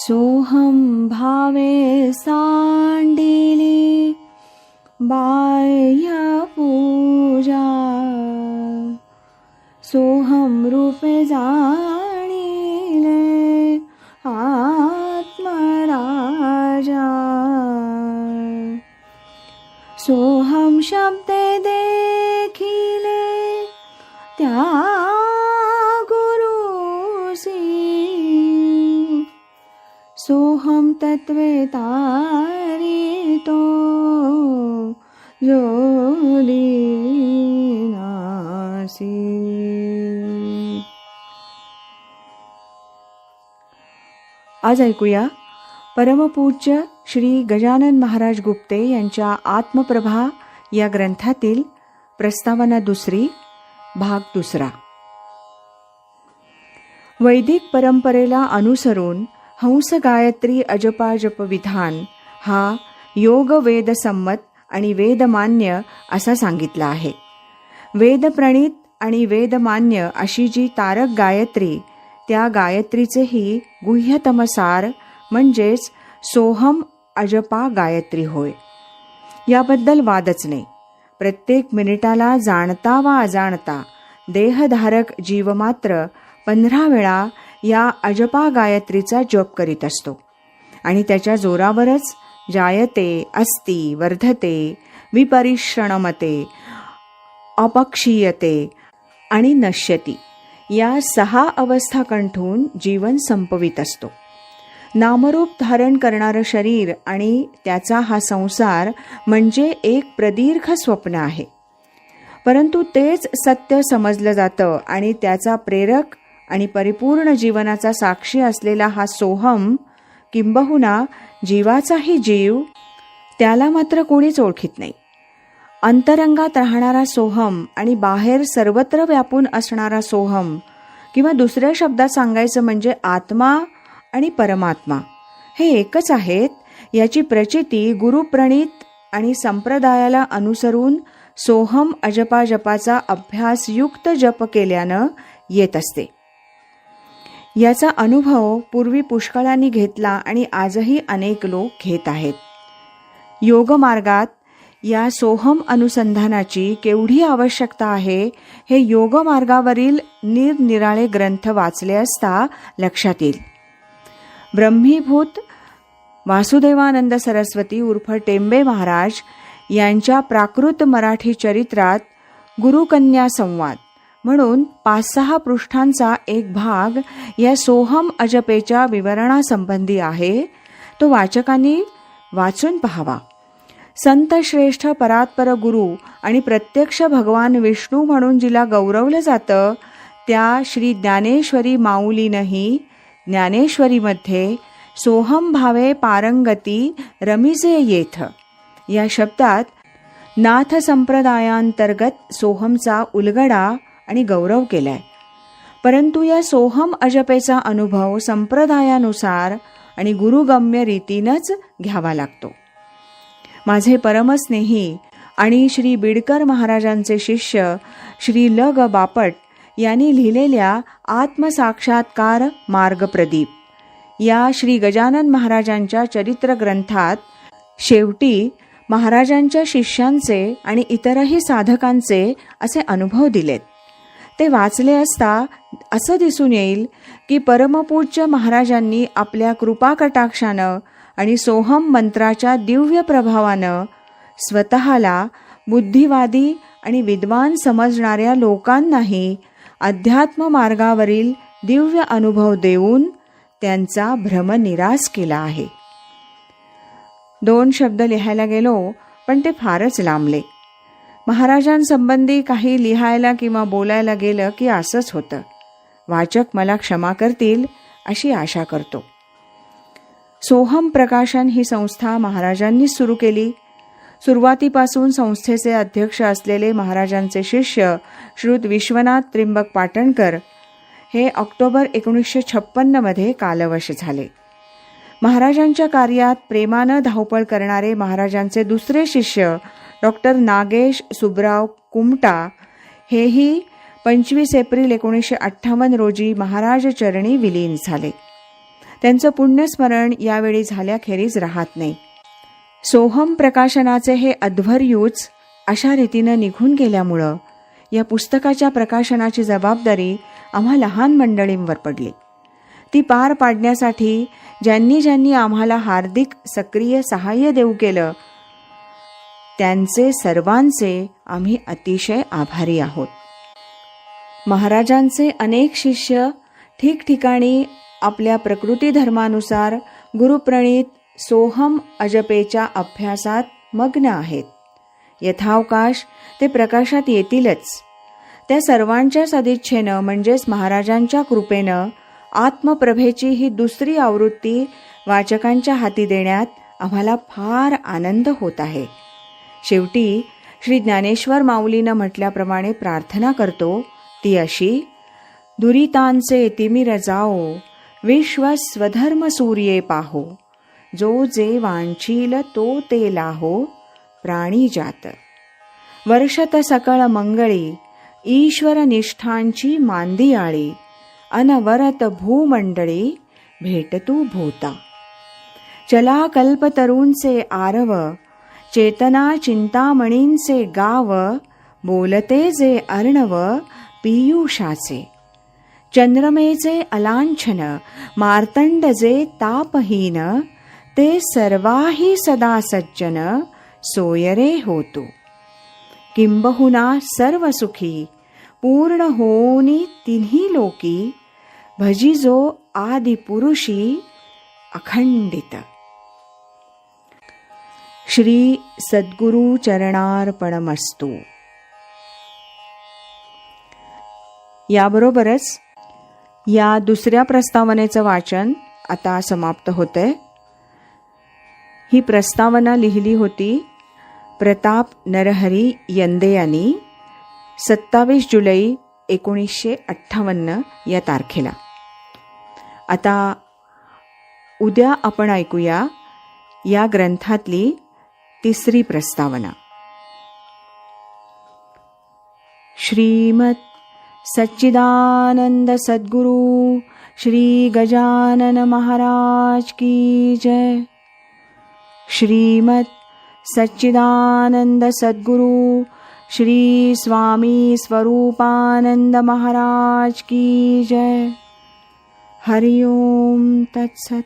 सोऽहं भावे साण्डिले बाह्यपूजा। सोऽहं रूपे जाणिले आत्मराजा। सोऽहं शब्दे सोहम तत्वे तारितो जोलीनासी आज ऐकूया परमपूज्य श्री गजानन महाराज गुप्ते यांच्या आत्मप्रभा या ग्रंथातील प्रस्तावना दुसरी भाग दुसरा. वैदिक परंपरेला अनुसरून हंस गायत्री अजपाजप विधान हा योग वेद संमत आणि वेदमान्य असा सांगितला आहे. वेदप्रणीत आणि वेदमान्य अशी जी तारक गायत्री त्या गायत्रीचेही गुह्यतमसार म्हणजेच सोहम अजपा गायत्री होय. याबद्दल वादच नाही. प्रत्येक मिनिटाला जाणता वा अजाणता देहधारक जीव मात्र पंधरा वेळा या अजपा गायत्रीचा जप करीत असतो. आणि त्याच्या जोरावरच जायते अस्ति वर्धते विपरिश्रणमते अपक्षीयते आणि नश्यती. या सहा अवस्था कंठून जीवन संपवित असतो. नामरूप धारण करणारं शरीर आणि त्याचा हा संसार म्हणजे एक प्रदीर्घ स्वप्न आहे. परंतु तेच सत्य समजलं जातं आणि त्याचा प्रेरक आणि परिपूर्ण जीवनाचा साक्षी असलेला हा सोहम किंबहुना जीवाचाही जीव त्याला मात्र कोणीच ओळखीत नाही. अंतरंगात राहणारा सोहम आणि बाहेर सर्वत्र व्यापून असणारा सोहम किंवा दुसऱ्या शब्दात सांगायचं म्हणजे आत्मा आणि परमात्मा हे एकच आहेत याची प्रचिती गुरुप्रणीत आणि संप्रदायाला अनुसरून सोहम अजपाजपाचा अभ्यासयुक्त जप केल्यानं येत असते. याचा अनुभव पूर्वी पुष्कळांनी घेतला आणि आजही अनेक लोक घेत आहेत. योगमार्गात या सोहम अनुसंधानाची केवढी आवश्यकता आहे हे योगमार्गावरील निरनिराळे ग्रंथ वाचले असता लक्षात येईल. ब्रह्मीभूत वासुदेवानंद सरस्वती उर्फ टेंबे महाराज यांच्या प्राकृत मराठी चरित्रात गुरुकन्या संवाद. म्हणून पाच सहा पृष्ठांचा एक भाग या सोहम अजपेच्या विवरणासंबंधी आहे. तो वाचकांनी वाचून पहावा. संत श्रेष्ठ परात्पर गुरु आणि प्रत्यक्ष भगवान विष्णू म्हणून जिला गौरवलं जातं त्या श्री ज्ञानेश्वरी माऊलीनंही ज्ञानेश्वरीमध्ये सोहम भावे पारंगती रमिजे येथ. या शब्दात नाथ संप्रदायांतर्गत सोहमचा उलगडा आणि गौरव केलाय. परंतु या सोहम अजपेचा अनुभव संप्रदायानुसार आणि गुरुगम्य रीतीनंच घ्यावा लागतो. माझे परमस्नेही आणि श्री बिडकर महाराजांचे शिष्य श्री ल. ग. बापट यांनी लिहिलेल्या आत्मसाक्षात्कार मार्गप्रदीप या श्री गजानन महाराजांच्या चरित्र ग्रंथात शेवटी महाराजांच्या शिष्यांचे आणि इतरही साधकांचे असे अनुभव दिलेत. ते वाचले असता असं दिसून येईल की परमपूज्य महाराजांनी आपल्या कृपाकटाक्षानं आणि सोहम मंत्राच्या दिव्य प्रभावानं स्वतःला बुद्धिवादी आणि विद्वान समजणाऱ्या लोकांनाही अध्यात्म मार्गावरील दिव्य अनुभव देऊन त्यांचा भ्रमनिरास केला आहे. दोन शब्द लिहायला गेलो पण ते फारच लांबले. महाराजांसंबंधी काही लिहायला किंवा बोलायला गेलं की असंच होतं. वाचक मला क्षमा करतील अशी आशा करतो. सोहम प्रकाशन ही संस्था महाराजांनीच सुरू केली. सुरुवातीपासून संस्थेचे अध्यक्ष असलेले महाराजांचे शिष्य श्रुत विश्वनाथ त्रिंबक पाटणकर हे ऑक्टोबर एकोणीसशे छप्पन्नमध्ये कालवश झाले. महाराजांच्या कार्यात प्रेमानं धावपळ करणारे महाराजांचे दुसरे शिष्य डॉक्टर नागेश सुबराव कुमटा हेही पंचवीस एप्रिल एकोणीसशे अठ्ठावन्न रोजी महाराज चरणी विलीन झाले. त्यांचं पुण्यस्मरण यावेळी झाल्याखेरीज राहत नाही. सोहम प्रकाशनाचे हे अध्वर्यूच अशा रीतीनं निघून गेल्यामुळं या पुस्तकाच्या प्रकाशनाची जबाबदारी आम्हा लहान मंडळींवर पडली. ती पार पाडण्यासाठी ज्यांनी ज्यांनी आम्हाला हार्दिक सक्रिय सहाय्य देऊ केलं त्यांचे सर्वांचे आम्ही अतिशय आभारी आहोत. महाराजांचे अनेक शिष्य ठिकठिकाणी आपल्या प्रकृती धर्मानुसार गुरुप्रणीत सोहम अजपेच्या अभ्यासात मग्न आहेत. यथावकाश ते प्रकाशात येतीलच. त्या सर्वांच्या सदिच्छेनं म्हणजेच महाराजांच्या कृपेनं आत्मप्रभेची ही दुसरी आवृत्ती वाचकांच्या हाती देण्यात आम्हाला फार आनंद होत आहे. शेवटी श्री ज्ञानेश्वर माऊलीनं म्हटल्याप्रमाणे प्रार्थना करतो ती अशी दुरितांचे तिमिर जाओ विश्व स्वधर्म सूर्ये पाहो जो जे वांछील तो ते लाहो प्राणी जात. वर्षत सकळ मंगळी ईश्वर निष्ठांची मांदी आळी अनवरत भूमंडळी भेटतू भूता. चला कल्पतरूंचे आरव चेतना चिंतामणींचे गाव बोलते जे अर्णव पियुषाचे. चंद्रमेचे अलांछन मार्तंड जे तापहीन ते सर्वाही सदा सज्जन सोयरे होतो. किंबहुना सर्व सुखी पूर्ण होनी तिन्ही लोकी भजिजो आदि पुरुषी अखंडित. श्री सद्गुरु चरणार्पणमस्तु. याबरोबरच या दुसऱ्या प्रस्तावनेचं वाचन आता समाप्त होतंय. ही प्रस्तावना लिहिली होती प्रताप नरहरी यंदे यांनी सत्तावीस जुलै एकोणीसशे अठ्ठावन्न या तारखेला. आता उद्या आपण ऐकूया या ग्रंथातली तिसरी प्रस्तावना. श्रीमत सच्चिदानंद सद्गुरु श्री गजानन महाराज की जय. श्रीमत सच्चिदानंद सद्गुरु श्री स्वामी स्वरूपानंद महाराज की जय. हरिओम तत्सत।